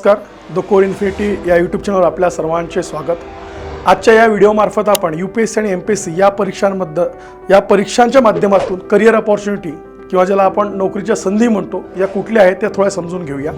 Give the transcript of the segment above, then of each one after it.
नमस्कार. The core infinity या YouTube चॅनलवर आपल्या सर्वांचे स्वागत. आजच्या या व्हिडिओमार्फत आपण यू पी एस सी आणि एम पी एस सी या परीक्षांमध्ये या परीक्षांच्या माध्यमातून करिअर अपॉर्च्युनिटी किंवा ज्याला आपण नोकरीच्या संधी म्हणतो या कुठल्या आहेत त्या थोड्या समजून घेऊया.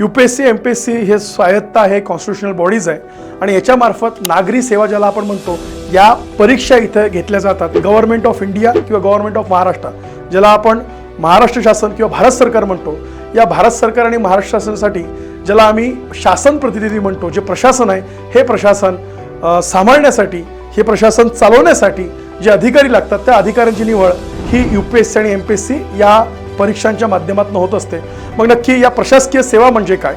U P S C M P S C हे स्वायत्त आहे कॉन्स्टिट्युशनल बॉडीज आहे. आणि याच्यामार्फत नागरी सेवा ज्याला आपण म्हणतो या परीक्षा इथं घेतल्या जातात. गव्हर्नमेंट ऑफ इंडिया किंवा गव्हर्नमेंट ऑफ महाराष्ट्र ज्याला आपण महाराष्ट्र शासन किंवा भारत सरकार म्हणतो. या भारत सरकार आणि महाराष्ट्र शासनासाठी ज्याला आम्ही शासन प्रतिनिधी म्हणतो जे प्रशासन आहे हे प्रशासन सांभाळण्यासाठी हे प्रशासन चालवण्यासाठी जे अधिकारी लागतात त्या अधिकाऱ्यांची निवड ही यू पी एस सी आणि एम पी एस सी या परीक्षांच्या माध्यमातून होत असते. मग नक्की या प्रशासकीय सेवा म्हणजे काय?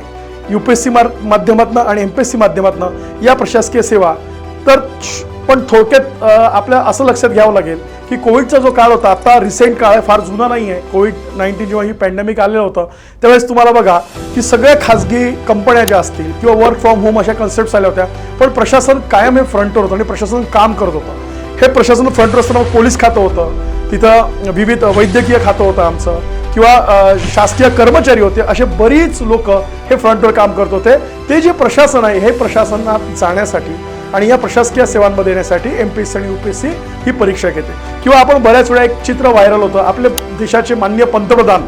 यू पी एस सी मार माध्यमातून आणि एम पी एस सी माध्यमातून या प्रशासकीय सेवा तर पण थोडक्यात आपल्या असं लक्षात घ्यावं लागेल की कोविडचा जो काळ होता आता रिसेंट काळ आहे फार जुना नाही आहे. कोविड नाईन्टीन जेव्हा ही पॅन्डेमिक आलेलं होतं त्यावेळेस तुम्हाला बघा की सगळ्या खाजगी कंपन्या ज्या असतील किंवा वर्क फ्रॉम होम अशा कन्सेप्ट आल्या होत्या पण प्रशासन कायम हे फ्रंटवर होतं आणि प्रशासन काम करत होतं. हे प्रशासन फ्रंटवर असताना पोलीस खातं होतं तिथं विविध वैद्यकीय खातं होतं आमचं किंवा शासकीय कर्मचारी होते असे बरीच लोक हे फ्रंटवर काम करत होते. ते जे प्रशासन आहे हे प्रशासनात जाण्यासाठी आणि या प्रशासकीय सेवांमध्ये येण्यासाठी एम पी एस सी आणि यू पी एस सी ही परीक्षा घेते. किंवा आपण बऱ्याच वेळा एक चित्र व्हायरल होतं. आपले देशाचे मान्य पंतप्रधान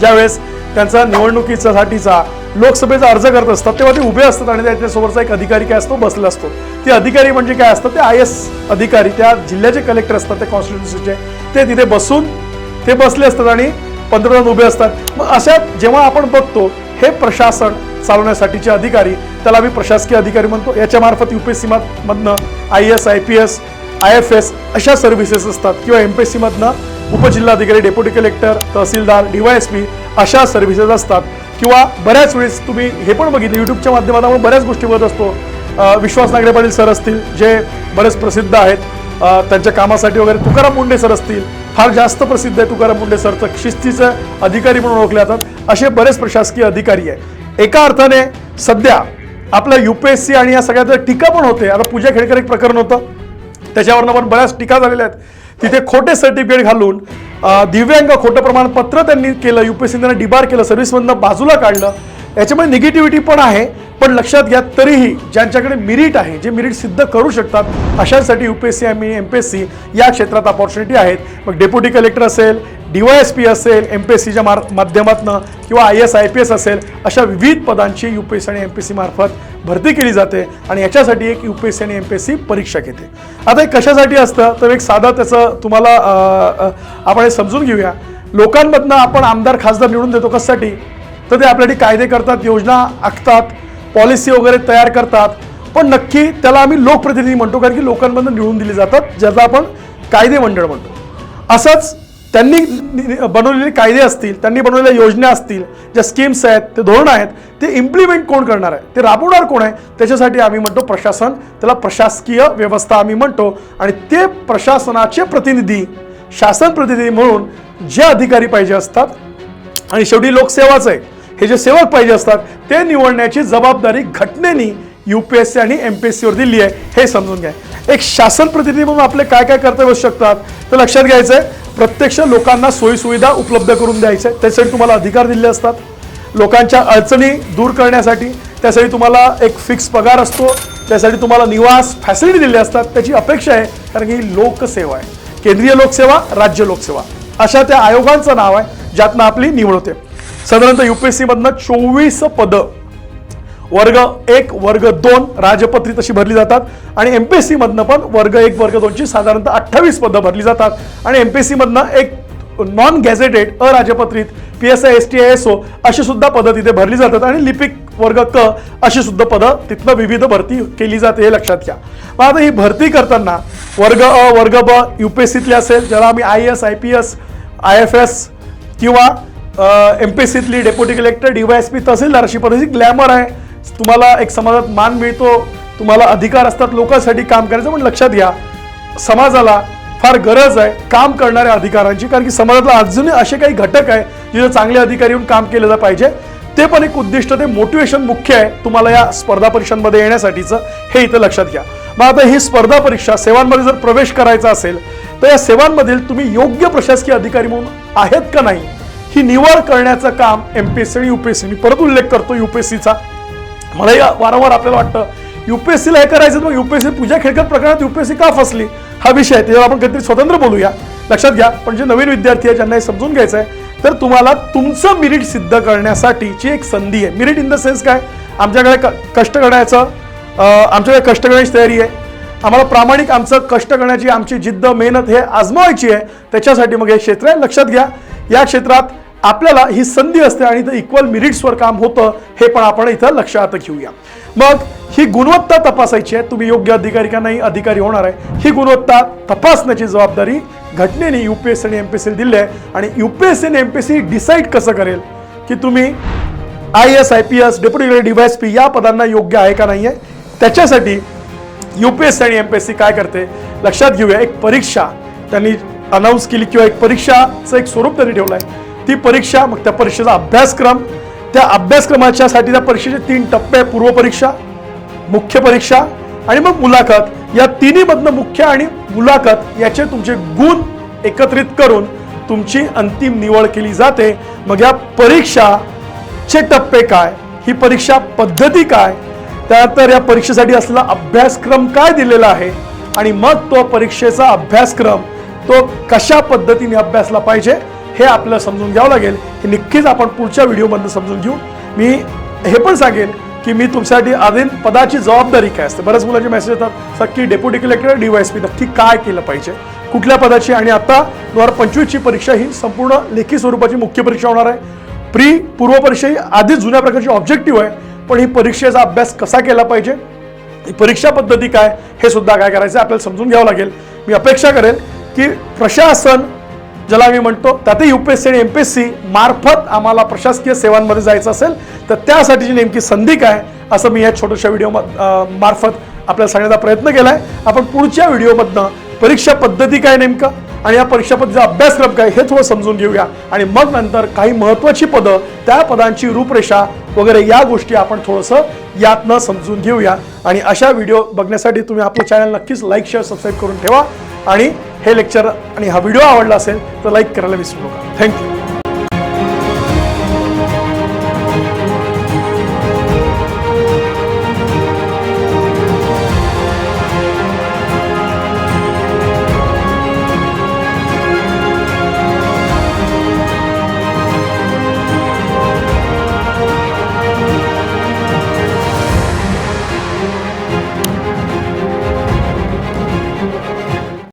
ज्यावेळेस त्यांचा निवडणुकीचा साठीचा लोकसभेचा अर्ज करत असतात तेव्हा ते उभे असतात आणि त्याच्यासमोरचा एक अधिकारी काय असतो? बसला असतो. ते अधिकारी म्हणजे काय असतात ते आय एस अधिकारी त्या जिल्ह्याचे कलेक्टर असतात त्या कॉन्स्टिट्युन्सीचे ते तिथे बसून ते बसले असतात आणि पंतप्रधान उभे असतात. मग अशा जेव्हा आपण बघतो हे प्रशासन चालवण्यासाठीचे अधिकारी त्याला आम्ही प्रशासकीय अधिकारी म्हणतो याच्यामार्फत U P S सीमधनं I S I P S I F S अशा सर्व्हिसेस असतात. किंवा एम पी एस सीमधनं उपजिल्हाधिकारी डेप्युटी कलेक्टर तहसीलदार डीवायएसपी अशा सर्व्हिसेस असतात. किंवा बऱ्याच वेळेस तुम्ही हे पण बघितलं यूट्यूबच्या माध्यमातून आपण बऱ्याच गोष्टी बघत असतो. विश्वास नागरे पाटील सर असतील जे बरेच प्रसिद्ध आहेत. त्यांच्या कामासाठी वगैरे तुकाराम मुंडे सर असतील फार जास्त प्रसिद्ध आहे तुकाराम मुंडे सरचं शिस्तीचं अधिकारी म्हणून ओळखले जातात. असे बरेच प्रशासकीय अधिकारी आहे एका अर्थाने सध्या आपलं युपीएससी आणि या सगळ्यात टीका पण होते. आता पूजा खेडकर एक प्रकरण होतं. त्याच्यावरनं पण बऱ्याच टीका झालेल्या आहेत. तिथे खोटे सर्टिफिकेट घालून दिव्यांग खोटं प्रमाणपत्र त्यांनी केलं यू पी एस सी त्यांना डिबार केलं सर्व्हिसमधनं बाजूला काढलं. याच्यामुळे निगेटिव्हिटी पण आहे पण लक्षात घ्या तरीही ज्यांच्याकडे मिरिट आहे जे मिरिट सिद्ध करू शकतात अशांसाठी एस आणि एम पी एस सी या क्षेत्रात अपॉर्च्युनिटी आहेत. मग डेप्युटी कलेक्टर असेल डीवायएस पी असेल एम पी एस सीच्या मार माध्यमातनं किंवा I S I P S असेल अशा विविध पदांची यू पी एस सी आणि एम पी एस सी मार्फत भरती केली जाते आणि याच्यासाठी एक यू पी एस सी आणि एम पी एस सी परीक्षा घेते. आता हे कशासाठी असतं? तर एक साधं त्याचं तुम्हाला आपण हे समजून घेऊया. लोकांमधनं आपण आमदार खासदार निवडून देतो कशासाठी? तर ते आपल्यासाठी कायदे करतात योजना आखतात पॉलिसी वगैरे तयार करतात. पण नक्की त्याला आम्ही लोकप्रतिनिधी म्हणतो कारण की लोकांमधून निवडून दिले जातात ज्याचा आपण कायदे मंडळ म्हणतो. असंच त्यांनी बनवलेले कायदे असतील त्यांनी बनवलेल्या योजना असतील ज्या स्कीम्स आहेत ते धोरणं आहेत ते इम्प्लिमेंट कोण करणार आहे ते राबवणार कोण आहे त्याच्यासाठी आम्ही म्हणतो प्रशासन त्याला प्रशासकीय व्यवस्था आम्ही म्हणतो आणि ते प्रशासनाचे प्रतिनिधी शासन प्रतिनिधी म्हणून जे अधिकारी पाहिजे असतात आणि शेवटी लोकसेवाच आहे. हे जे सेवक पाहिजे असतात ते निवडण्याची जबाबदारी घटनेनी यू पी एस सी आणि एम पी एस सीवर दिली आहे हे समजून घ्या. एक शासन प्रतिनिधी म्हणून आपले काय काय कर्तव्य असू शकतात तर लक्षात घ्यायचं आहे प्रत्यक्ष लोकांना सोयीसुविधा उपलब्ध करून द्यायचं आहे त्यासाठी तुम्हाला अधिकार दिले असतात. लोकांच्या अडचणी दूर करण्यासाठी त्यासाठी तुम्हाला एक फिक्स पगार असतो त्यासाठी तुम्हाला निवास फॅसिलिटी दिली असतात त्याची अपेक्षा आहे कारण की ही लोकसेवा आहे. केंद्रीय लोकसेवा राज्य लोकसेवा. अशा त्या आयोगांचं नाव आहे ज्यातनं आपली निवड होते. साधारणतः युपीएससी मधनं चोवीस पदं. वर्ग एक वर्ग दोन राजपत्रित अशी भरली जातात. आणि एम पी एस सीमधनं पण वर्ग एक वर्ग दोनची साधारणतः अठ्ठावीस पदं भरली जातात. आणि एम पी एस सीमधनं एक नॉन गॅझेटेड अराजपत्रित P S I S T I S O अशी सुद्धा पदं तिथे भरली जातात. आणि लिपिक वर्ग क अशी सुद्धा पदं तिथनं विविध भरती केली जाते हे लक्षात घ्या. मग आता ही भरती करताना वर्ग अ वर्ग ब यू पी एस सीतले असेल ज्याला आम्ही I S I P S I F S किंवा एम पी सीतली deputy collector DYSP tehsildar अशी पद्धती ग्लॅमर आहे. तुम्हाला एक समाजात मान मिळतो. तुम्हाला अधिकार असतात लोकांसाठी काम करायचं पण लक्षात घ्या. समाजाला फार गरज आहे काम करणाऱ्या अधिकारांची कारण की समाजातला अजूनही असे काही घटक आहे जिथे चांगले अधिकारी येऊन काम केलं पाहिजे. ते पण एक उद्दिष्ट ते मोटिवेशन मुख्य आहे तुम्हाला या स्पर्धा परीक्षांमध्ये येण्यासाठीचं. हे इथं लक्षात घ्या. मग आता ही स्पर्धा परीक्षा सेवांमध्ये जर प्रवेश करायचा असेल तर या सेवांमधील तुम्ही योग्य प्रशासकीय अधिकारी म्हणून आहेत का नाही? ही निवड करण्याचं काम एम पी एस सी आणि यू पी एस सी मी परत उल्लेख करतो यू पी एस सीचा मलाही वारंवार आपल्याला वाटतं युपीएससीला हे करायचं मग युपीएससी पूजा खेळकर प्रकरणात युपीएससी का फसली? हा विषय आहे त्याच्यावर आपण कधीतरी स्वतंत्र बोलूया. लक्षात घ्या पण जे नवीन विद्यार्थी आहे ज्यांना हे समजून घ्यायचं आहे तर तुम्हाला तुमचं मिरिट सिद्ध करण्यासाठीची एक संधी आहे. मिरिट इन द सेन्स काय? आमच्याकडे क- कष्ट करण्याचं आमच्याकडे कष्ट करण्याची तयारी आहे. आम्हाला प्रामाणिक आमचं कष्ट करण्याची आमची जिद्द मेहनत हे आजमावायची आहे. त्याच्यासाठी मग हे क्षेत्र आहे. लक्षात घ्या या क्षेत्रात आपल्याला ही संधी असते आणि इथं इक्वल मिरिट्सवर काम होतं हे पण आपण इथं लक्षात घेऊया. मग ही गुणवत्ता तपासायची आहे. तुम्ही योग्य अधिकारी का नाही? अधिकारी होणार आहे. ही गुणवत्ता तपासण्याची जबाबदारी घटनेने युपीएससी आणि एमपीएससी दिली आहे. आणि युपीएससी आणि एमपीएससी डिसाईड कसं करेल? की तुम्ही I S I P S deputy DYSP या पदांना योग्य आहे का नाही आहे त्याच्यासाठी युपीएससी आणि एमपीएससी काय करते? लक्षात घेऊया. एक परीक्षा त्यांनी अनाऊन्स केली किंवा एक परीक्षाचं एक स्वरूप त्यांनी ठेवलं आहे ती परीक्षा मग त्या परीक्षेचा अभ्यासक्रम त्या अभ्यासक्रमाच्यासाठी त्या परीक्षेचे तीन टप्पे पूर्व परीक्षा मुख्य परीक्षा आणि मग मुलाखत. या तिन्हीमधनं मुख्य आणि मुलाखत याचे तुमचे गुण एकत्रित करून तुमची अंतिम निवड केली जाते. मग या परीक्षाचे टप्पे काय? ही परीक्षा पद्धती काय? त्यानंतर या परीक्षेसाठी असलेला अभ्यासक्रम काय दिलेला आहे? आणि मग तो परीक्षेचा अभ्यासक्रम तो कशा पद्धतीने अभ्यासला पाहिजे? हे आपल्याला समजून घ्यावं लागेल हे नक्कीच आपण पुढच्या व्हिडिओमधनं समजून घेऊ. मी हे पण सांगेन की मी तुमच्यासाठी अधीन पदाची जबाबदारी काय असते? बऱ्याच मुलांचे मेसेज येतात सर की डेप्युटी कलेक्टर एस पी नक्की काय केलं पाहिजे? कुठल्या पदाची? आणि आता दोन हजार पंचवीसची परीक्षा ही संपूर्ण लेखी स्वरूपाची मुख्य परीक्षा होणार आहे. प्री पूर्व परीक्षा ही आधीच जुन्या प्रकारची ऑब्जेक्टिव्ह आहे पण ही परीक्षेचा अभ्यास कसा केला पाहिजे? ही परीक्षा पद्धती काय? हे सुद्धा काय करायचं आपल्याला समजून घ्यावं लागेल. मी अपेक्षा करेन की प्रशासन ज्याला मी म्हणतो त्यातही युपीएससी आणि एमपीएससी मार्फत आम्हाला प्रशासकीय सेवांमध्ये जायचं असेल तर त्यासाठीची नेमकी संधी काय असं मी या छोट्याशा व्हिडिओ मार्फत आपल्याला सांगण्याचा प्रयत्न केला आहे आपण पुढच्या व्हिडिओमधनं परीक्षा पद्धती काय नेमकं आणि या परीक्षा पद्धतीचा अभ्यासक्रम काय हे थोडं समजून घेऊया. आणि मग नंतर काही महत्त्वाची पदं त्या पदांची रूपरेषा वगैरे या गोष्टी आपण थोडंसं यातनं समजून घेऊया. आणि अशा व्हिडिओ बघण्यासाठी तुम्ही आपलं चॅनल नक्कीच लाईक शेअर सबस्क्राईब करून ठेवा. आणि हे लेक्चर आणि हा व्हिडिओ आवडला असेल तर लाईक करायला विसरू नका. थँक्यू.